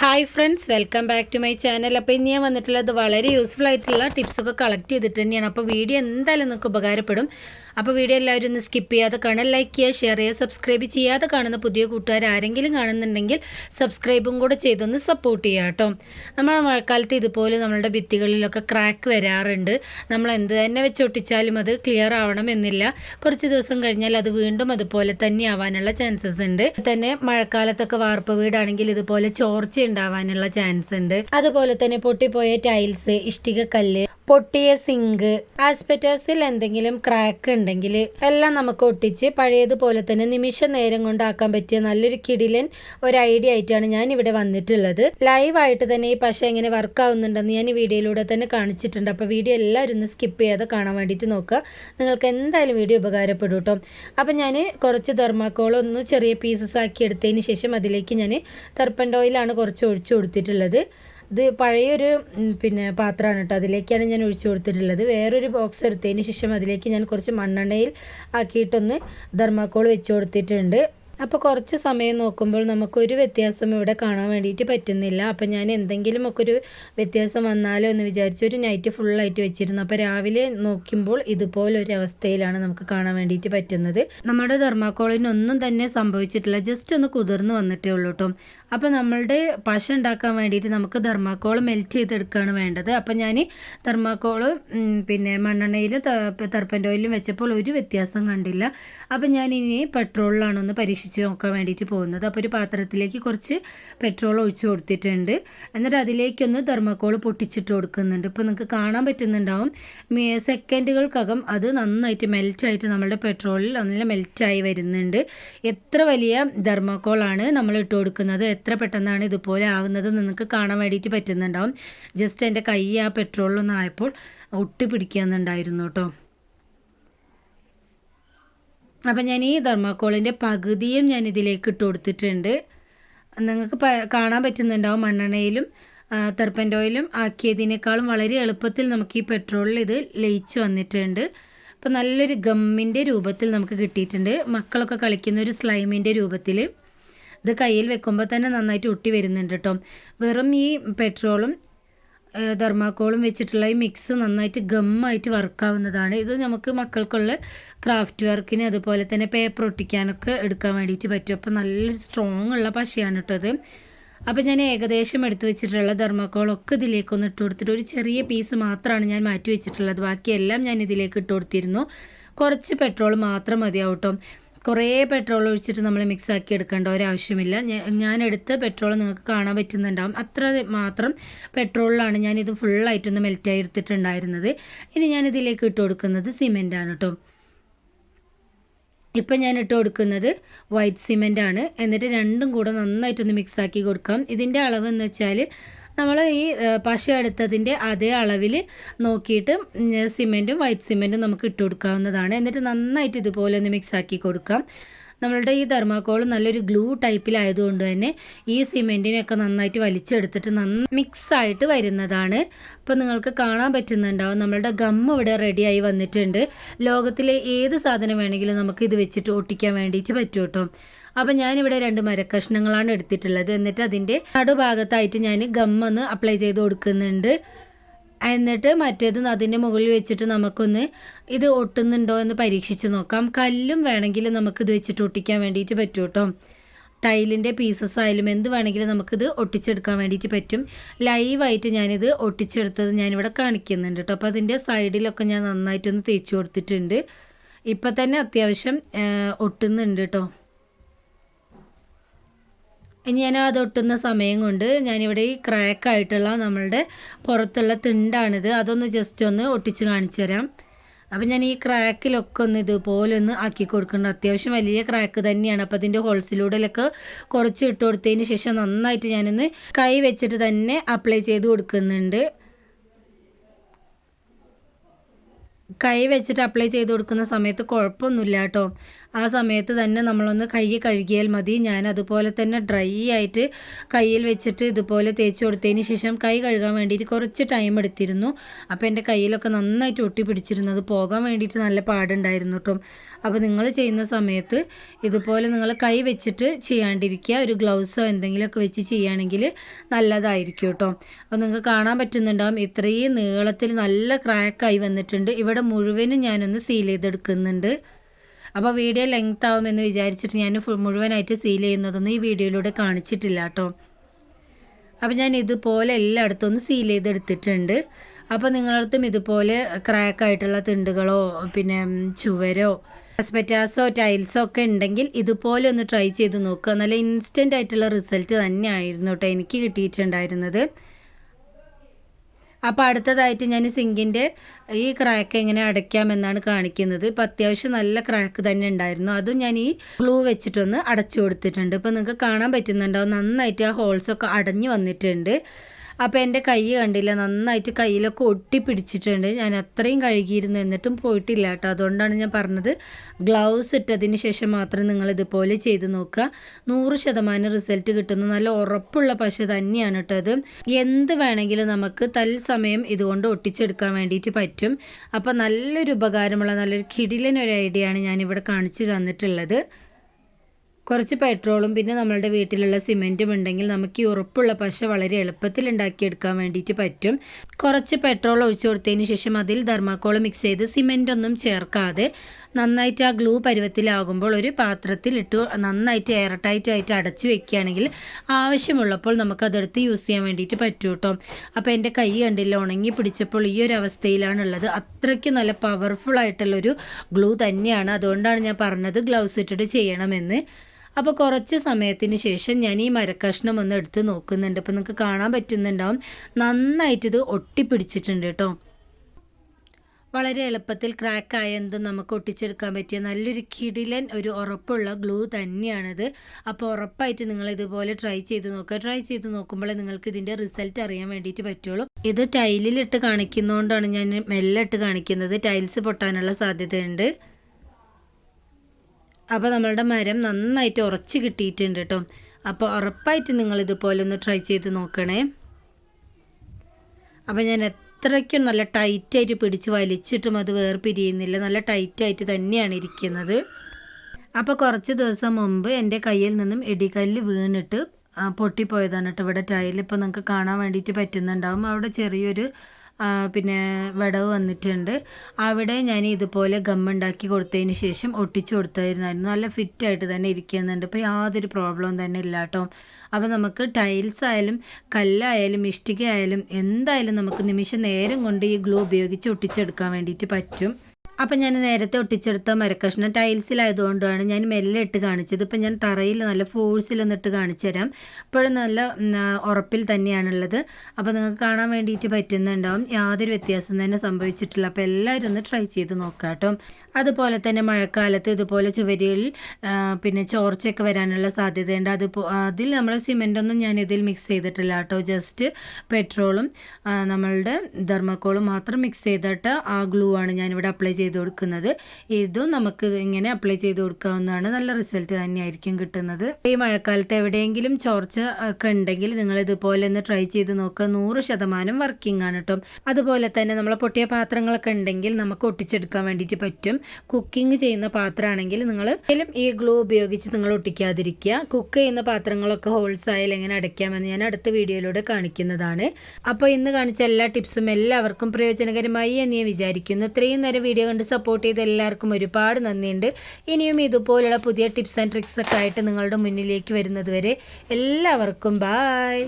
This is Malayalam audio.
Hi friends welcome back to my channel അപ്പോൾ ഇന്ന് ഞാൻ വന്നിട്ടുള്ളത് വളരെ യൂസ്ഫുൾ ആയിട്ടുള്ള ടിപ്സൊക്കെ കളക്ട് ചെയ്തിട്ട് തന്നെയാണ്. അപ്പോൾ വീഡിയോ എന്തായാലും നിങ്ങൾക്ക് ഉപകാരപ്പെടും. അപ്പോൾ വീഡിയോ എല്ലാവരും ഒന്ന് സ്കിപ്പ് ചെയ്യാതെ കാണാൻ ലൈക്ക് ചെയ്യുക ഷെയർ ചെയ്യുക സബ്സ്ക്രൈബ് ചെയ്യാതെ കാണുന്ന പുതിയ കൂട്ടുകാർ ആരെങ്കിലും കാണുന്നുണ്ടെങ്കിൽ സബ്സ്ക്രൈബും കൂടെ ചെയ്തൊന്ന് സപ്പോർട്ട് ചെയ്യുക കേട്ടോ. നമ്മൾ മഴക്കാലത്ത് ഇതുപോലെ നമ്മളുടെ ഭിത്തികളിലൊക്കെ ക്രാക്ക് വരാറുണ്ട്. നമ്മൾ എന്ത് തന്നെ വെച്ചൊട്ടിച്ചാലും അത് ക്ലിയർ ആവണമെന്നില്ല. കുറച്ച് ദിവസം കഴിഞ്ഞാൽ അത് വീണ്ടും അതുപോലെ തന്നെ ആവാനുള്ള ചാൻസസ് ഉണ്ട്. തന്നെ മഴക്കാലത്തൊക്കെ വാർപ്പ് വീടാണെങ്കിൽ ഇതുപോലെ ചോർച്ച ഉണ്ടാവാനുള്ള ചാൻസ് ഉണ്ട്. അതുപോലെ തന്നെ പൊട്ടിപ്പോയ ടൈൽസ് ഇഷ്ടിക കല്ല് പൊട്ടിയ സിങ്ക് ആസ്പെറ്റേഴ്സിൽ എന്തെങ്കിലും ക്രാക്ക് ഉണ്ടെങ്കിൽ എല്ലാം നമുക്ക് ഒട്ടിച്ച് പഴയതുപോലെ തന്നെ നിമിഷ നേരം കൊണ്ടാക്കാൻ പറ്റിയ നല്ലൊരു കിടിലൻ ഒരു ഐഡിയ ആയിട്ടാണ് ഞാൻ ഇവിടെ വന്നിട്ടുള്ളത് ലൈവായിട്ട് തന്നെ ഈ പശ എങ്ങനെ വർക്ക് ആവുന്നുണ്ടെന്ന് ഞാൻ ഈ വീഡിയോയിലൂടെ തന്നെ കാണിച്ചിട്ടുണ്ട്. അപ്പോൾ വീഡിയോ എല്ലാവരും ഒന്ന് സ്കിപ്പ് ചെയ്യാതെ കാണാൻ വേണ്ടിയിട്ട് നോക്കുക. നിങ്ങൾക്ക് എന്തായാലും വീഡിയോ ഉപകാരപ്പെടും കേട്ടോ അപ്പം ഞാൻ കുറച്ച് ഒന്ന് ചെറിയ പീസസ് ആക്കി എടുത്തതിന് ശേഷം അതിലേക്ക് ഞാൻ തർപ്പൻ ഓയിലാണ് കുറച്ച് ഒഴിച്ചു കൊടുത്തിട്ടുള്ളത്. ഇത് പഴയൊരു പിന്നെ പാത്രമാണ് കേട്ടോ. അതിലേക്കാണ് ഞാൻ ഒഴിച്ചു കൊടുത്തിട്ടുള്ളത്. വേറൊരു ബോക്സ് എടുത്തതിന് ശേഷം അതിലേക്ക് ഞാൻ കുറച്ച് മണ്ണെണ്ണയിൽ ആക്കിയിട്ടൊന്ന് ധർമാക്കോൾ വെച്ച് കൊടുത്തിട്ടുണ്ട്. അപ്പോൾ കുറച്ച് സമയം നോക്കുമ്പോൾ നമുക്കൊരു വ്യത്യാസം ഇവിടെ കാണാൻ വേണ്ടിയിട്ട് പറ്റുന്നില്ല. അപ്പോൾ ഞാൻ എന്തെങ്കിലും ഒക്കെ ഒരു വ്യത്യാസം വന്നാലോ എന്ന് വിചാരിച്ച് ഒരു നൈറ്റ് ഫുള്ളായിട്ട് വെച്ചിരുന്നു. അപ്പോൾ രാവിലെ നോക്കുമ്പോൾ ഇതുപോലൊരു അവസ്ഥയിലാണ് നമുക്ക് കാണാൻ വേണ്ടിയിട്ട് പറ്റുന്നത്. നമ്മുടെ ധർമാക്കോളിനൊന്നും തന്നെ സംഭവിച്ചിട്ടില്ല. ജസ്റ്റ് ഒന്ന് കുതിർന്ന് വന്നിട്ടേ ഉള്ളൂ കേട്ടോ അപ്പോൾ നമ്മളുടെ പശ ഉണ്ടാക്കാൻ വേണ്ടിയിട്ട് നമുക്ക് ധർമാക്കോൾ മെൽറ്റ് ചെയ്തെടുക്കുകയാണ് വേണ്ടത്. അപ്പോൾ ഞാൻ ധർമാക്കോൾ പിന്നെ മണ്ണെണ്ണയിലും തർപ്പന്റെ ഓയിലും വെച്ചപ്പോൾ ഒരു വ്യത്യാസം കണ്ടില്ല. അപ്പോൾ ഞാൻ ഇനി പെട്രോളിലാണ് ഒന്ന് പരീക്ഷിച്ച് നോക്കാൻ വേണ്ടിയിട്ട് പോകുന്നത്. അപ്പോൾ ഒരു പാത്രത്തിലേക്ക് കുറച്ച് പെട്രോൾ ഒഴിച്ചു കൊടുത്തിട്ടുണ്ട്. എന്നിട്ട് അതിലേക്കൊന്ന് തെർമക്കോൾ പൊട്ടിച്ചിട്ട് കൊടുക്കുന്നുണ്ട്. ഇപ്പോൾ നിങ്ങൾക്ക് കാണാൻ പറ്റുന്നുണ്ടാവും. സെക്കൻഡുകൾക്കകം അത് നന്നായിട്ട് മെൽറ്റായിട്ട് നമ്മളുടെ പെട്രോളിൽ നല്ല മെൽറ്റായി വരുന്നുണ്ട്. എത്ര വലിയ ധർമാക്കോളാണ് നമ്മൾ ഇട്ട് കൊടുക്കുന്നത്? എത്ര പെട്ടെന്നാണ് ഇതുപോലെ ആവുന്നത് നിങ്ങൾക്ക് കാണാൻ വേണ്ടിയിട്ട് പറ്റുന്നുണ്ടാവും. ജസ്റ്റ് എന്റെ കൈ ആ പെട്രോളിൽ ഒന്നായപ്പോൾ ഒട്ടി പിടിക്കുന്നുണ്ടായിരുന്നു കേട്ടോ. അപ്പം ഞാൻ ഈ ധർമ്മക്കോളിന്റെ പകുതിയും ഞാൻ ഇതിലേക്ക് ഇട്ട് കൊടുത്തിട്ടുണ്ട്. നിങ്ങൾക്ക് കാണാൻ പറ്റുന്നുണ്ടാവും മണ്ണെണ്ണയിലും തെർപ്പന്റ് ഓയിലും ആക്കിയതിനേക്കാളും വളരെ എളുപ്പത്തിൽ നമുക്ക് ഈ പെട്രോളിൽ ഇത് ലയിച്ച് വന്നിട്ടുണ്ട്. അപ്പോൾ നല്ലൊരു ഗമ്മിന്റെ രൂപത്തിൽ നമുക്ക് കിട്ടിയിട്ടുണ്ട്. മക്കളൊക്കെ കളിക്കുന്ന ഒരു സ്ലൈമിന്റെ രൂപത്തിൽ ഇത് കയ്യിൽ വെക്കുമ്പോൾ തന്നെ നന്നായിട്ട് ഒട്ടി വരുന്നുണ്ട് കേട്ടോ വെറും ഈ പെട്രോളും ധർമാക്കോളും വെച്ചിട്ടുള്ള ഈ മിക്സ് നന്നായിട്ട് ഗമ്മായിട്ട് വർക്കാവുന്നതാണ്. ഇത് നമുക്ക് മക്കൾക്കുള്ള ക്രാഫ്റ്റ് വർക്കിന് അതുപോലെ തന്നെ പേപ്പർ ഒട്ടിക്കാനൊക്കെ എടുക്കാൻ വേണ്ടിയിട്ട് പറ്റും. അപ്പോൾ നല്ലൊരു സ്ട്രോങ് ഉള്ള പശയാണ് കേട്ടോ അത് അപ്പോൾ ഞാൻ ഏകദേശം എടുത്തു വെച്ചിട്ടുള്ള ധർമാക്കോളൊക്കെ ഇതിലേക്കൊന്ന് ഇട്ട് കൊടുത്തിട്ട് ഒരു ചെറിയ പീസ് മാത്രമാണ് ഞാൻ മാറ്റി വെച്ചിട്ടുള്ളത്. ബാക്കിയെല്ലാം ഞാൻ ഇതിലേക്ക് ഇട്ട് കൊടുത്തിരുന്നു. കുറച്ച് പെട്രോൾ മാത്രം മതിയാവും കേട്ടോ കുറേ പെട്രോൾ ഒഴിച്ചിട്ട് നമ്മൾ മിക്സ് ആക്കി എടുക്കേണ്ട ഒരാവശ്യമില്ല. ഞാൻ എടുത്ത പെട്രോൾ നിങ്ങൾക്ക് കാണാൻ പറ്റുന്നുണ്ടാവും. അത്ര മാത്രം പെട്രോളിലാണ് ഞാനിത് ഫുള്ളായിട്ടൊന്ന് മെൽറ്റായി എടുത്തിട്ടുണ്ടായിരുന്നത്. ഇനി ഞാനിതിലേക്ക് ഇട്ട് കൊടുക്കുന്നത് സിമെന്റാണ് കേട്ടോ ഇപ്പം ഞാൻ ഇട്ട് കൊടുക്കുന്നത് വൈറ്റ് സിമെന്റ് ആണ് എന്നിട്ട് രണ്ടും കൂടെ നന്നായിട്ടൊന്ന് മിക്സാക്കി കൊടുക്കാം. ഇതിന്റെ അളവ് എന്ന് വെച്ചാൽ നമ്മൾ ഈ പശ എടുത്തതിന്റെ അതേ അളവിൽ നോക്കിയിട്ട് സിമെന്റും വൈറ്റ് സിമെന്റും നമുക്ക് ഇട്ട് കൊടുക്കാവുന്നതാണ്. എന്നിട്ട് നന്നായിട്ട് ഇതുപോലെ ഒന്ന് മിക്സ് ആക്കി കൊടുക്കാം. നമ്മളുടെ ഈ തെർമാക്കോൾ നല്ലൊരു ഗ്ലൂ ടൈപ്പിലായതുകൊണ്ട് തന്നെ ഈ സിമെന്റിനെയൊക്കെ നന്നായിട്ട് വലിച്ചെടുത്തിട്ട് നന്ന മിക്സായിട്ട് വരുന്നതാണ്. അപ്പോൾ നിങ്ങൾക്ക് കാണാൻ പറ്റുന്നുണ്ടാവും നമ്മളുടെ ഗം ഇവിടെ റെഡിയായി വന്നിട്ടുണ്ട്. ലോകത്തിലെ ഏത് സാധനം വേണമെങ്കിലും നമുക്ക് ഇത് വെച്ചിട്ട് ഒട്ടിക്കാൻ വേണ്ടിയിട്ട് പറ്റും കേട്ടോ അപ്പം ഞാനിവിടെ രണ്ട് മരക്കഷ്ണങ്ങളാണ് എടുത്തിട്ടുള്ളത്. എന്നിട്ട് അതിന്റെ നടുഭാഗത്തായിട്ട് ഞാൻ ഗമ്മൊന്ന് അപ്ലൈ ചെയ്ത് കൊടുക്കുന്നുണ്ട്. എന്നിട്ട് മറ്റേത് അതിന്റെ മുകളിൽ വെച്ചിട്ട് നമുക്കൊന്ന് ഇത് ഒട്ടുന്നുണ്ടോ എന്ന് പരീക്ഷിച്ച് നോക്കാം. കല്ലും വേണമെങ്കിൽ ഇത് വെച്ചിട്ട് ഒട്ടിക്കാൻ വേണ്ടിയിട്ട് പറ്റും കേട്ടോ ടൈലിന്റെ പീസസ് ആയാലും എന്ത് വേണമെങ്കിലും നമുക്കിത് ഒട്ടിച്ചെടുക്കാൻ വേണ്ടിയിട്ട് പറ്റും. ലൈവായിട്ട് ഞാനിത് ഒട്ടിച്ചെടുത്തത് ഞാനിവിടെ കാണിക്കുന്നുണ്ട് കേട്ടോ അപ്പോൾ അതിന്റെ സൈഡിലൊക്കെ ഞാൻ നന്നായിട്ടൊന്ന് തേച്ച് കൊടുത്തിട്ടുണ്ട്. ഇപ്പം തന്നെ അത്യാവശ്യം ഒട്ടുന്നുണ്ട് കേട്ടോ ഇനി ഞാൻ അത് ഒട്ടുന്ന സമയം കൊണ്ട് ഞാനിവിടെ ഈ ക്രാക്കായിട്ടുള്ള നമ്മളുടെ പുറത്തുള്ള തിണ്ടാണിത്. അതൊന്ന് ജസ്റ്റ് ഒന്ന് ഒട്ടിച്ച് കാണിച്ചു തരാം. അപ്പം ഞാൻ ഈ ക്രാക്കിലൊക്കെ ഒന്ന് ഇതുപോലെ ഒന്ന് ആക്കി കൊടുക്കുന്നുണ്ട്. അത്യാവശ്യം വലിയ ക്രാക്ക് തന്നെയാണ്. അപ്പോൾ അതിന്റെ ഹോൾസിലൂടെയൊക്കെ കുറച്ച് ഇട്ട് കൊടുത്തതിന് ശേഷം നന്നായിട്ട് ഞാനൊന്ന് കൈ വെച്ചിട്ട് തന്നെ അപ്ലൈ ചെയ്ത് കൊടുക്കുന്നുണ്ട്. കൈ വെച്ചിട്ട് അപ്ലൈ ചെയ്ത് കൊടുക്കുന്ന സമയത്ത് കുഴപ്പമൊന്നുമില്ല കേട്ടോ. ആ സമയത്ത് തന്നെ നമ്മളൊന്ന് കൈ കഴുകിയാൽ മതി. ഞാൻ അതുപോലെ തന്നെ ഡ്രൈ ആയിട്ട് കയ്യിൽ വെച്ചിട്ട് ഇതുപോലെ തേച്ച് കൊടുത്തതിന് ശേഷം കൈ കഴുകാൻ വേണ്ടിയിട്ട് കുറച്ച് ടൈം എടുത്തിരുന്നു. അപ്പോൾ എന്റെ കയ്യിലൊക്കെ നന്നായിട്ട് ഒട്ടി അത് പോകാൻ വേണ്ടിയിട്ട് നല്ല പാടുണ്ടായിരുന്നു കേട്ടോ. അപ്പോൾ നിങ്ങൾ ചെയ്യുന്ന സമയത്ത് ഇതുപോലെ നിങ്ങൾ കൈ വെച്ചിട്ട് ചെയ്യാണ്ടിരിക്കുക. ഒരു ഗ്ലൗസോ എന്തെങ്കിലുമൊക്കെ വെച്ച് ചെയ്യുകയാണെങ്കിൽ നല്ലതായിരിക്കും കേട്ടോ. അപ്പോൾ നിങ്ങൾക്ക് കാണാൻ പറ്റുന്നുണ്ടാവും ഇത്രയും നീളത്തിൽ നല്ല ക്രാക്കായി വന്നിട്ടുണ്ട്. ഇവിടെ മുഴുവനും ഞാനൊന്ന് സീൽ ചെയ്തെടുക്കുന്നുണ്ട്. അപ്പോൾ വീഡിയോ ലെങ്ത് ആവുമെന്ന് വിചാരിച്ചിട്ട് ഞാൻ മുഴുവനായിട്ട് സീൽ ചെയ്യുന്നതൊന്നും ഈ വീഡിയോയിലൂടെ കാണിച്ചിട്ടില്ല കേട്ടോ. അപ്പോൾ ഞാൻ ഇതുപോലെ എല്ലായിടത്തും ഒന്ന് സീൽ ചെയ്തെടുത്തിട്ടുണ്ട്. അപ്പോൾ നിങ്ങളടുത്തും ഇതുപോലെ ക്രാക്കായിട്ടുള്ള തിണ്ടുകളോ പിന്നെ ചുവരോ അസ്പെറ്റാസോ ടൈൽസോ ഒക്കെ ഉണ്ടെങ്കിൽ ഇതുപോലെ ഒന്ന് ട്രൈ ചെയ്ത് നോക്കുക. നല്ല ഇൻസ്റ്റന്റ് ആയിട്ടുള്ള റിസൾട്ട് തന്നെയായിരുന്നു കേട്ടോ എനിക്ക് കിട്ടിയിട്ടുണ്ടായിരുന്നത്. അപ്പോൾ അടുത്തതായിട്ട് ഞാൻ സിങ്കിന്റെ ഈ ക്രാക്ക് എങ്ങനെ അടയ്ക്കാമെന്നാണ് കാണിക്കുന്നത്. ഇപ്പോൾ അത്യാവശ്യം നല്ല ക്രാക്ക് തന്നെ ഉണ്ടായിരുന്നു. അതും ഞാൻ ഈ ഗ്ലൂ വെച്ചിട്ടൊന്ന് അടച്ചു കൊടുത്തിട്ടുണ്ട്. ഇപ്പോൾ നിങ്ങൾക്ക് കാണാൻ പറ്റുന്നുണ്ടാവും നന്നായിട്ട് ആ ഹോൾസൊക്കെ അടഞ്ഞു വന്നിട്ടുണ്ട്. അപ്പോൾ എന്റെ കൈ കണ്ടില്ല നന്നായിട്ട് കയ്യിലൊക്കെ ഒട്ടി പിടിച്ചിട്ടുണ്ട്. ഞാൻ അത്രയും കഴുകിയിരുന്നു എന്നിട്ടും പോയിട്ടില്ല കേട്ടോ. അതുകൊണ്ടാണ് ഞാൻ പറഞ്ഞത് ഗ്ലൗസ് ഇട്ടതിന് ശേഷം മാത്രം നിങ്ങൾ ഇതുപോലെ ചെയ്ത് നോക്കുക. നൂറ് ശതമാനം റിസൾട്ട് കിട്ടുന്ന. നല്ല ഉറപ്പുള്ള പശ തന്നെയാണ് കേട്ടോ അത് എന്ത് വേണമെങ്കിലും നമുക്ക് തൽസമയം ഇതുകൊണ്ട് ഒട്ടിച്ചെടുക്കാൻ വേണ്ടിയിട്ട് പറ്റും. അപ്പോൾ നല്ലൊരു ഉപകാരമുള്ള നല്ലൊരു കിടിലനൊരു ഐഡിയ ആണ് ഞാനിവിടെ കാണിച്ചു തന്നിട്ടുള്ളത്. കുറച്ച് പെട്രോളും പിന്നെ നമ്മളുടെ വീട്ടിലുള്ള സിമെന്റും ഉണ്ടെങ്കിൽ നമുക്ക് ഈ ഉറപ്പുള്ള പശ വളരെ എളുപ്പത്തിൽ ഉണ്ടാക്കിയെടുക്കാൻ വേണ്ടിയിട്ട് പറ്റും. കുറച്ച് പെട്രോൾ ഒഴിച്ചു കൊടുത്തതിന് ശേഷം അതിൽ ധർമാക്കോൾ മിക്സ് ചെയ്ത് സിമെന്റ് ഒന്നും ചേർക്കാതെ നന്നായിട്ട് ആ ഗ്ലൂ പരുവത്തിലാകുമ്പോൾ ഒരു പാത്രത്തിൽ ഇട്ട് നന്നായിട്ട് എയർ ടൈറ്റ് ആയിട്ട് അടച്ചു വെക്കുകയാണെങ്കിൽ ആവശ്യമുള്ളപ്പോൾ നമുക്ക് നമുക്കതെടുത്ത് യൂസ് ചെയ്യാൻ വേണ്ടിയിട്ട് പറ്റും കേട്ടോ അപ്പോൾ എന്റെ കൈ കണ്ടില്ല ഉണങ്ങി പിടിച്ചപ്പോൾ ഈ ഒരു അവസ്ഥയിലാണുള്ളത്. അത്രയ്ക്ക് നല്ല പവർഫുൾ ആയിട്ടുള്ളൊരു ഗ്ലൂ തന്നെയാണ്. അതുകൊണ്ടാണ് ഞാൻ പറഞ്ഞത് ഗ്ലൗസ് ഇട്ടിട്ട് ചെയ്യണമെന്ന്. അപ്പോൾ കുറച്ച് സമയത്തിന് ശേഷം ഞാൻ ഈ മരക്കഷ്ണം ഒന്ന് എടുത്ത് നോക്കുന്നുണ്ട്. അപ്പോൾ നിങ്ങൾക്ക് കാണാൻ പറ്റുന്നുണ്ടാവും. നന്നായിട്ട് ഇത് ഒട്ടിപ്പിടിച്ചിട്ടുണ്ട് കേട്ടോ. വളരെ എളുപ്പത്തിൽ ക്രാക്കായ നമുക്ക് ഒട്ടിച്ചെടുക്കാൻ പറ്റിയ നല്ലൊരു കിടിലൻ ഒരു ഉറപ്പുള്ള ഗ്ലൂ തന്നെയാണിത്. അപ്പോൾ ഉറപ്പായിട്ട് നിങ്ങൾ ഇതുപോലെ ട്രൈ ചെയ്ത് നോക്കുക. ട്രൈ ചെയ്ത് നോക്കുമ്പോഴേ നിങ്ങൾക്ക് ഇതിന്റെ റിസൾട്ട് അറിയാൻ വേണ്ടിയിട്ട് പറ്റുള്ളൂ. ഇത് ടൈലിലിട്ട് കാണിക്കുന്നതുകൊണ്ടാണ് ഞാൻ മെല്ലെ ഇട്ട് കാണിക്കുന്നത്. ടൈൽസ് പൊട്ടാനുള്ള സാധ്യതയുണ്ട്. അപ്പോൾ നമ്മളുടെ മരം നന്നായിട്ട് ഉറച്ച് കിട്ടിയിട്ടുണ്ട് കേട്ടോ അപ്പോൾ ഉറപ്പായിട്ട് നിങ്ങൾ ഇതുപോലെ ഒന്ന് ട്രൈ ചെയ്ത് നോക്കണേ. അപ്പോൾ ഞാൻ എത്രയ്ക്കും നല്ല ടൈറ്റായിട്ട് പിടിച്ച് വലിച്ചിട്ടും അത് വേർപിരിയുന്നില്ല. നല്ല ടൈറ്റായിട്ട് തന്നെയാണ് ഇരിക്കുന്നത്. അപ്പോൾ കുറച്ച് ദിവസം മുമ്പ് എന്റെ കയ്യിൽ നിന്നും ഇടികല്ല് വീണിട്ട് പൊട്ടിപ്പോയതാണ് കേട്ടോ ഇവിടെ ടൈൽ ഇപ്പോൾ നിങ്ങൾക്ക് കാണാൻ വേണ്ടിയിട്ട് പറ്റുന്നുണ്ടാവും. അവിടെ ചെറിയൊരു പിന്നെ വിടവ് വന്നിട്ടുണ്ട്. അവിടെ ഞാൻ ഇതുപോലെ ഗമ്മുണ്ടാക്കി കൊടുത്തതിന് ശേഷം ഒട്ടിച്ചു കൊടുത്തായിരുന്നായിരുന്നു. നല്ല ഫിറ്റായിട്ട് തന്നെ ഇരിക്കുന്നുണ്ട്. ഇപ്പോൾ യാതൊരു പ്രോബ്ലവും തന്നെ ഇല്ല കേട്ടോ. അപ്പോൾ നമുക്ക് ടൈൽസ് ആയാലും കല്ലായാലും ഇഷ്ടിക ആയാലും എന്തായാലും നമുക്ക് നിമിഷ നേരം കൊണ്ട് ഈ ഗ്ലൂ ഉപയോഗിച്ച് ഒട്ടിച്ചെടുക്കാൻ വേണ്ടിയിട്ട് പറ്റും. അപ്പം ഞാൻ നേരത്തെ ഒട്ടിച്ചെടുത്ത മരക്കഷ്ണം ടൈൽസിലായതുകൊണ്ടാണ് ഞാൻ മെല്ലെ ഇട്ട് കാണിച്ചത്. ഇപ്പം ഞാൻ തറയിൽ നല്ല ഫോഴ്സിലൊന്ന് ഇട്ട് കാണിച്ചു തരാം. ഇപ്പോഴും നല്ല ഉറപ്പിൽ തന്നെയാണുള്ളത്. അപ്പോൾ നിങ്ങൾക്ക് കാണാൻ വേണ്ടിയിട്ട് പറ്റുന്നുണ്ടാവും. യാതൊരു വ്യത്യാസം തന്നെ സംഭവിച്ചിട്ടില്ല. അപ്പോൾ എല്ലാവരും ഒന്ന് ട്രൈ ചെയ്ത് നോക്കാം അതുപോലെ തന്നെ മഴക്കാലത്ത് ഇതുപോലെ ചുവരിൽ പിന്നെ ചോർച്ചയൊക്കെ വരാനുള്ള സാധ്യതയുണ്ട്. അത് അതിൽ നമ്മൾ സിമെന്റൊന്നും ഞാൻ ഇതിൽ മിക്സ് ചെയ്തിട്ടില്ല കേട്ടോ ജസ്റ്റ് പെട്രോളും നമ്മളുടെ ധർമ്മക്കോളും മാത്രം മിക്സ് ചെയ്തിട്ട് ആ ഗ്ലൂ ആണ് ഞാനിവിടെ അപ്ലൈ ചെയ്ത് കൊടുക്കുന്നത് ഇതും നമുക്ക് ഇങ്ങനെ അപ്ലൈ ചെയ്ത് കൊടുക്കാവുന്നതാണ് നല്ല റിസൾട്ട് തന്നെയായിരിക്കും കിട്ടുന്നത്. ഈ മഴക്കാലത്ത് എവിടെയെങ്കിലും ചോർച്ച ഒക്കെ ഉണ്ടെങ്കിൽ നിങ്ങൾ ഇതുപോലെ ഒന്ന് ട്രൈ ചെയ്ത് നോക്കുക. നൂറ് ശതമാനം വർക്കിംഗ് ആണ് കേട്ടോ. അതുപോലെ തന്നെ നമ്മൾ പൊട്ടിയ പാത്രങ്ങളൊക്കെ ഉണ്ടെങ്കിൽ നമുക്ക് ഒട്ടിച്ചെടുക്കാൻ വേണ്ടിയിട്ട് പറ്റും. കുക്കിംഗ് ചെയ്യുന്ന പാത്രമാണെങ്കിൽ നിങ്ങൾ ഈ ഗ്ലൂ ഉപയോഗിച്ച് നിങ്ങൾ ഒട്ടിക്കാതിരിക്കുക. കുക്ക് ചെയ്യുന്ന പാത്രങ്ങളൊക്കെ ഹോൾസ് ആയാലും എങ്ങനെ അടയ്ക്കാമെന്ന് ഞാൻ അടുത്ത വീഡിയോയിലൂടെ കാണിക്കുന്നതാണ്. അപ്പോൾ ഇന്ന് കാണിച്ച എല്ലാ ടിപ്സും എല്ലാവർക്കും പ്രയോജനകരമായി എന്ന് ഞാൻ വിചാരിക്കുന്നു. ഇത്രയും നേരം വീഡിയോ കണ്ട് സപ്പോർട്ട് ചെയ്ത എല്ലാവർക്കും ഒരുപാട് നന്ദിയുണ്ട്. ഇനിയും ഇതുപോലുള്ള പുതിയ ടിപ്സ് ആൻഡ് ട്രിക്സ് ഒക്കെ ആയിട്ട് നിങ്ങളുടെ മുന്നിലേക്ക് വരുന്നത് വരെ എല്ലാവർക്കും ബായ്